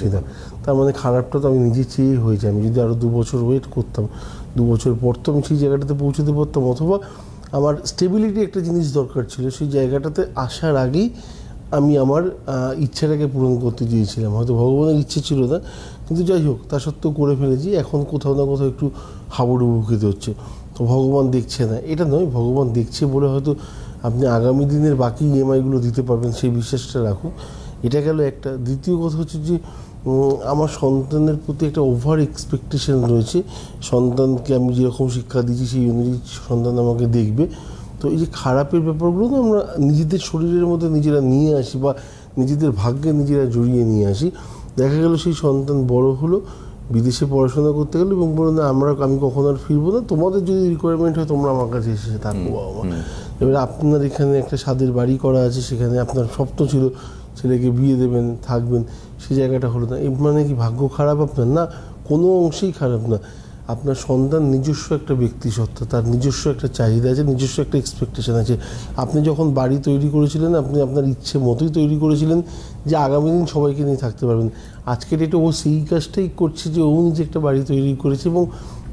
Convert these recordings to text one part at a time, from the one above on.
সেটা তার মানে খারাপটা তো আমি নিজে চেয়ে হয়েছে আমি যদি আরও দু বছর ওয়েট করতাম, দু বছর পর তো আমি সেই জায়গাটাতে পৌঁছতে পারতাম। অথবা আমার স্টেবিলিটি একটা জিনিস দরকার ছিল, সেই জায়গাটাতে আসার আগেই আমি আমার ইচ্ছাটাকে পূরণ করতে চেয়েছিলাম। হয়তো ভগবানের ইচ্ছে ছিল না, কিন্তু যাই হোক, তা সত্ত্বেও করে ফেলেছি। এখন কোথাও না কোথাও একটু হাবুডুবু খেতে হচ্ছে। তো ভগবান দেখছে না। এটা নয়, ভগবান দেখছে বলে হয়তো আপনি আগামী দিনের বাকি ইএমআইগুলো দিতে পারবেন, সেই বিশ্বাসটা রাখুন। এটা গেল একটা। দ্বিতীয় কথা হচ্ছে যে আমার সন্তানের প্রতি একটা ওভার এক্সপেকটেশন রয়েছে। সন্তানকে আমি যেরকম শিক্ষা দিচ্ছি সেই অনুযায়ী সন্তান আমাকে দেখবে। তো এই যে খারাপের ব্যাপারগুলো না আমরা নিজেদের শরীরের মধ্যে নিজেরা নিয়ে আসি বা নিজেদের ভাগ্যে নিজেরা জড়িয়ে নিয়ে আসি। দেখা গেল সেই সন্তান বড় হলো বিদেশে পড়াশোনা করতে গেলো এবং বলল না আমরা আমি কখনো আর ফিরবো না। তোমাদের যদি রিকোয়ারমেন্ট হয় তোমরা আমার কাছে এসে থাকব বাবা এবার আপনার এখানে একটা স্বাদের বাড়ি করা আছে, সেখানে আপনার স্বপ্ন ছিল ছেলেকে বিয়ে দেবেন, থাকবেন, সে জায়গাটা হলো না। মানে কি ভাগ্য খারাপ আপনার? না, কোনো অংশেই খারাপ না। আপনার সন্তান নিজস্ব একটা ব্যক্তি ব্যক্তিসত্তা তার নিজস্ব একটা চাহিদা আছে, নিজস্ব একটা এক্সপেকটেশন আছে। আপনি যখন বাড়ি তৈরি করেছিলেন, আপনি আপনার ইচ্ছে মতোই তৈরি করেছিলেন যে আগামী দিন সবাইকে নিয়ে থাকতে পারবেন। আজকে ডেটে ও সেই কাজটাই করছে যে ও নিজে একটা বাড়ি তৈরি করেছে এবং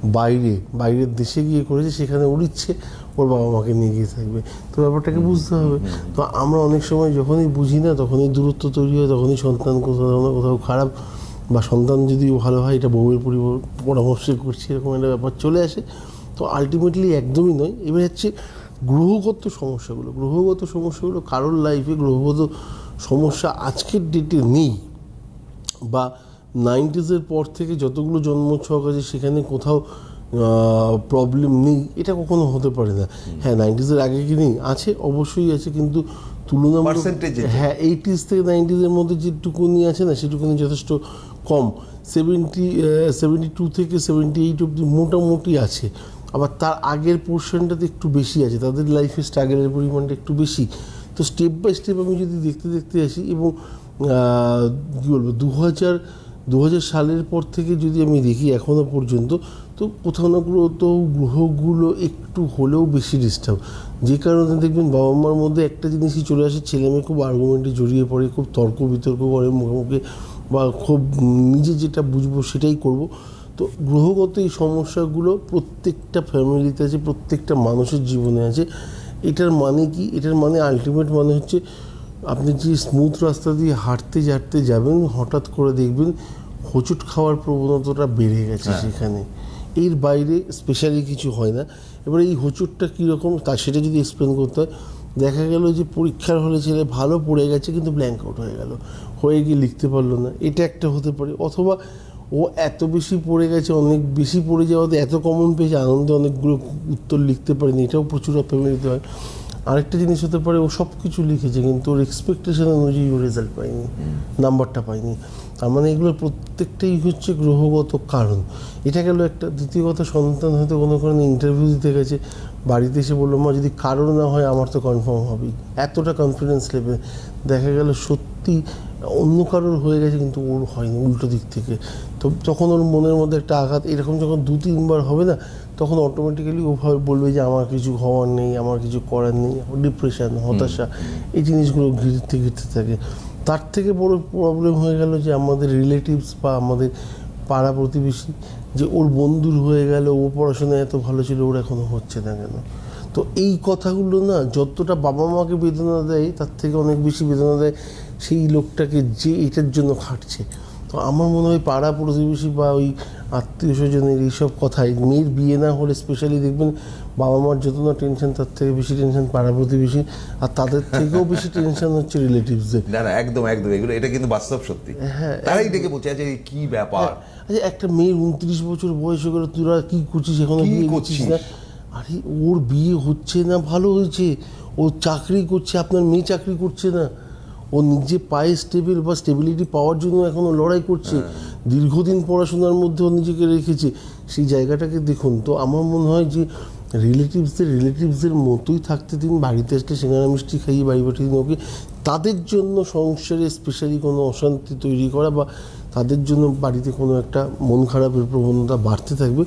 বাইরে, বাইরের দেশে গিয়ে করেছে, সেখানে ওর ইচ্ছে ওর বাবা মাকে নিয়ে গিয়ে থাকবে। তো ব্যাপারটাকে বুঝতে হবে। তো আমরা অনেক সময় যখনই বুঝি না তখনই দূরত্ব তৈরি হয় তখনই সন্তান কোথাও না কোথাও খারাপ। বা সন্তান যদি ভালো হয় এটা বউয়ের পরিবার পরামর্শ করছি এরকম একটা ব্যাপার চলে আসে। তো আলটিমেটলি একদমই নয়। এবার হচ্ছে গ্রহগত সমস্যাগুলো। গ্রহগত সমস্যাগুলো কারোর লাইফে গ্রহগত সমস্যা আজকের ডেটে নেই। বা নাইনটিজের পর থেকে যতগুলো জন্ম ছক আছে সেখানে কোথাও প্রবলেম নেই এটা কখনো হতে পারে না। হ্যাঁ নাইনটিজের আগে কি নেই? আছে অবশ্যই আছে কিন্তু তুলনামূলক হ্যাঁ এইটিস থেকে নাইনটিজের মধ্যে যেটুকুনি আছে না সেটুকুনি যথেষ্ট কম। সেভেন্টি সেভেন্টি টু থেকে সেভেন্টি এইট অব্দি মোটামুটি আছে। আবার তার আগের পোর্শনটাতে একটু বেশি আছে তাদের লাইফে স্ট্রাগলের পরিমাণটা একটু বেশি। তো স্টেপ বাই স্টেপ আমি যদি দেখতে দেখতে আসি এবং কী বলব দু হাজার দু হাজার সালের পর থেকে যদি আমি দেখি এখনও পর্যন্ত তো কোথাও না কোথাও গ্রহগুলো একটু হলেও বেশি ডিস্টার্ব যে কারণে দেখবেন বাবা মার মধ্যে একটা জিনিসই চলে আসে ছেলে মেয়ে খুব আর্গুমেন্টে জড়িয়ে পড়ে খুব তর্ক বিতর্ক করে মুখোমুখি বা খুব নিজে যেটা বুঝব সেটাই করব। তো গ্রহগত এই সমস্যাগুলো প্রত্যেকটা ফ্যামিলিতে আছে প্রত্যেকটা মানুষের জীবনে আছে। এটার মানে কি? এটার মানে আলটিমেট মানে হচ্ছে আপনি যে স্মুথ রাস্তা দিয়ে হাঁটতে হাঁটতে যাবেন হঠাৎ করে দেখবেন হোঁচট খাওয়ার প্রবণতাটা বেড়ে গেছে সেখানে। এর বাইরে স্পেশালি কিছু হয় না। এবার এই হোঁচটটা কীরকম তা সেটা যদি এক্সপ্লেন করতে হয় দেখা গেল যে পরীক্ষার হলে ছেলে ভালো পড়ে গেছে কিন্তু ব্ল্যাঙ্ক আউট হয়ে গেল হয়ে গিয়ে লিখতে পারল না। এটা একটা হতে পারে। অথবা ও এত বেশি পড়ে গেছে অনেক বেশি পড়ে যাওয়াতে এত কমন পেয়েছে আনন্দে অনেকগুলো উত্তর লিখতে পারেনি। এটাও প্রচুর ফ্যামিলিতে হয়। আরেকটা জিনিস হতে পারে ও সব কিছু লিখেছে কিন্তু ওর এক্সপেকটেশন অনুযায়ী ও রেজাল্ট পায়নি নাম্বারটা পায়নি। তার মানে এগুলো প্রত্যেকটাই হচ্ছে গ্রহগত কারণ। এটা গেল একটা দ্বিতীয় কথা সন্তান হয়তো কোনো কারণে ইন্টারভিউ দিতে গেছে বাড়িতে এসে বলল মা যদি কারোর না হয় আমার তো কনফার্ম হবেই। এতটা কনফিডেন্স লেভেল দেখা গেল সত্যি অন্য কারোর হয়ে গেছে কিন্তু ওর হয়নি উল্টো দিক থেকে। তো তখন ওর মনের মধ্যে একটা আঘাত এরকম যখন দু তিনবার হবে না তখন অটোমেটিক্যালি ও ভাবে বলবে যে আমার কিছু হওয়ার নেই আমার কিছু করার নেই ডিপ্রেশন হতাশা এই জিনিসগুলো ঘিরতে ঘিরতে থাকে। তার থেকে বড় প্রবলেম হয়ে গেল যে আমাদের রিলেটিভস বা আমাদের পাড়া প্রতিবেশী যে ওর বন্ধুর হয়ে গেল, ও পড়াশোনায় এত ভালো ছিল, ওর এখনও হচ্ছে না কেন? তো এই কথাগুলো না যতটা বাবা মাকে বেদনা দেয়, তার থেকে অনেক বেশি বেদনা দেয়, সেই লোকটাকে যে এটার জন্য খাটছে। তো আমার মনে হয় পাড়া প্রতিবেশী বা ওই আত্মীয় স্বজনের এইসব কথাই। মেয়ের বিয়ে না হলে স্পেশালি দেখবেন বাবা মার যত না টেনশন তার থেকে বেশি টেনশন পাড়া প্রতিবেশী। আর তাদের থেকেও বেশি টেনশন হচ্ছে রিলেটিভসদের না না একদম একদম। এগুলো এটা কিন্তু বাস্তব সত্যি। হ্যাঁ, তারাই ডেকে বলছে যে কি ব্যাপার? আচ্ছা একটা মেয়ের উনত্রিশ বছর বয়স হয়ে গেল তোরা কি করছিস? এখনও বিয়ে করছিস? না? আরে ওর বিয়ে হচ্ছে না ভালো হয়েছে। ও চাকরি করছে আপনার মেয়ে চাকরি করছে না। ও নিজে পায়ে স্টেবল বা স্টেবিলিটি পাওয়ার জন্য এখনও লড়াই করছে। দীর্ঘদিন পড়াশোনার মধ্যে ও নিজেকে রেখেছে। সেই জায়গাটাকে দেখুন তো আমার মনে হয় যে রিলেটিভসদের রিলেটিভসদের মতোই থাকতে দিন বাড়িতে আসলে সিঙ্গারা মিষ্টি খাইয়ে বাড়ি পাঠিয়ে দিন ওকে। তাদের জন্য সংসারে স্পেশালি কোনো অশান্তি তৈরি করা বা তাদের জন্য বাড়িতে কোনো একটা মন খারাপের প্রবণতা বাড়তে থাকবে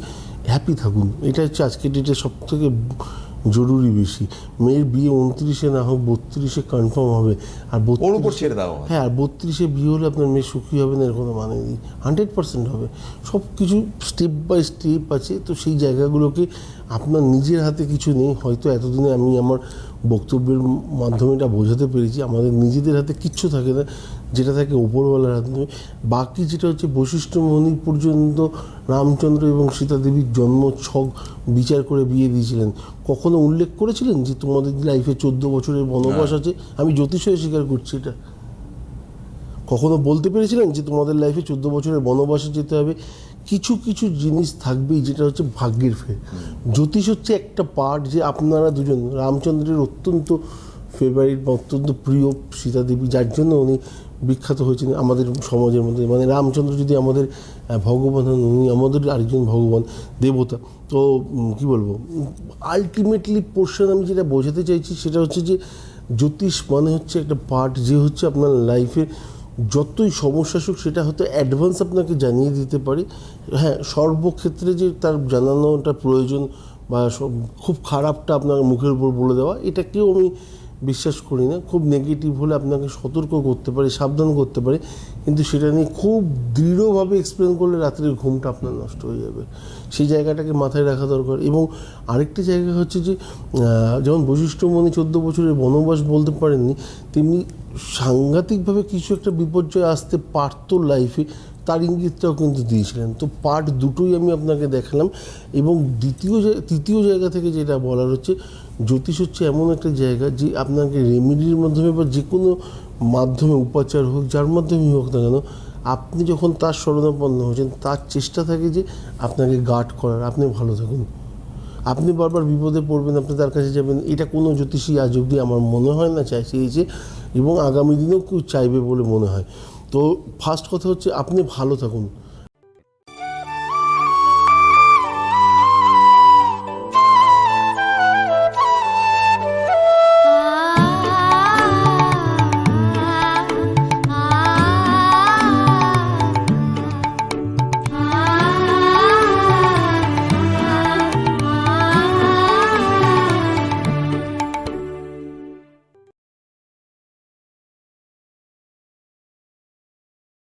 হ্যাপি থাকুন। এটা হচ্ছে আজকের ডেটে সব থেকে জরুরি বেশি। মেয়ের বিয়ে উনত্রিশে না হোক বত্রিশে কনফার্ম হবে। আর ওর উপর ছেড়ে দাও হ্যাঁ আর বত্রিশে বিয়ে হলে আপনার মেয়ে সুখী হবে না এর কোনো মানে নেই। হান্ড্রেড পার্সেন্ট হবে। সব কিছু স্টেপ বাই স্টেপ আছে তো সেই জায়গাগুলোকে আপনার নিজের হাতে কিছু নেই হয়তো এতদিনে আমি আমার বক্তব্যের মাধ্যমে এটা বোঝাতে পেরেছি আমাদের নিজেদের হাতে কিচ্ছু থাকে না যেটা থাকে ওপরওয়ালার হাতে বাকি যেটা হচ্ছে বৈশিষ্ট্য মণি পর্যন্ত রামচন্দ্র এবং সীতা দেবীর জন্ম ছক বিচার করে বিয়ে দিয়েছিলেন। কখনো উল্লেখ করেছিলেন যে তোমাদের লাইফে চোদ্দ বছরের বনবাস আছে? আমি জ্যোতিষে স্বীকার করছি এটা। কখনো বলতে পেরেছিলেন যে তোমাদের লাইফে চোদ্দ বছরের বনবাসে যেতে হবে? কিছু কিছু জিনিস থাকবেই যেটা হচ্ছে ভাগ্যের ফের জ্যোতিষ হচ্ছে একটা পার্ট যে আপনারা দুজন, রামচন্দ্রের অত্যন্ত ফেভারিট বা অত্যন্ত প্রিয় সীতা দেবী যার জন্য উনি বিখ্যাত হয়েছেন আমাদের সমাজের মধ্যে। মানে রামচন্দ্র যদি আমাদের ভগবান হন, উনি আমাদের আরেকজন ভগবান, দেবতা। তো কি বলব? আলটিমেটলি পোর্শন আমি যেটা বোঝাতে চাইছি সেটা হচ্ছে যে জ্যোতিষ মানে হচ্ছে একটা পার্ট যে হচ্ছে আপনার লাইফে যতই সমস্যা আসুক, সেটা হয়তো অ্যাডভান্স আপনাকে জানিয়ে দিতে পারি। হ্যাঁ সর্বক্ষেত্রে যে তার জানানোটা প্রয়োজন বা খুব খারাপটা আপনার মুখের উপর বলে দেওয়া এটাকেও আমি বিশ্বাস করি না, খুব নেগেটিভ হলে আপনাকে সতর্ক করতে পারে, সাবধান করতে পারে, কিন্তু সেটা নিয়ে খুব দৃঢ়ভাবে এক্সপ্লেন করলে রাত্রের ঘুমটা আপনার নষ্ট হয়ে যাবে। সেই জায়গাটাকে মাথায় রাখা দরকার এবং আরেকটি জায়গা হচ্ছে যে যেমন বৈশিষ্ট্যমণি চোদ্দ বছরের বনবাস বলতে পারেননি, তেমনি সাংঘাতিকভাবে কিছু একটা বিপর্যয় আসতে পারতো লাইফে তার ইঙ্গিতটাও কিন্তু দিয়েছিলেন। তো পার্ট দুটোই আমি আপনাকে দেখালাম এবং দ্বিতীয় তৃতীয় জায়গা থেকে যেটা বলার হচ্ছে, জ্যোতিষ হচ্ছে এমন একটা জায়গা যে আপনাকে রেমিডির মাধ্যমে বা যে কোনো মাধ্যমে, উপাচার হোক, যার মাধ্যমেই হোক না কেন, আপনি যখন তার শরণাপন্ন হয়েছেন, তার চেষ্টা থাকে যে আপনাকে গার্ড করার। আপনি ভালো থাকুন। আপনি বারবার বিপদে পড়বেন, আপনি তার কাছে যাবেন। এটা কোনো জ্যোতিষী আজ অবধি আমার মনে হয় না চাই চেয়েছে এবং আগামী দিনেও কেউ চাইবে বলে মনে হয়। তো ফার্স্ট কথা হচ্ছে আপনি ভালো থাকুন।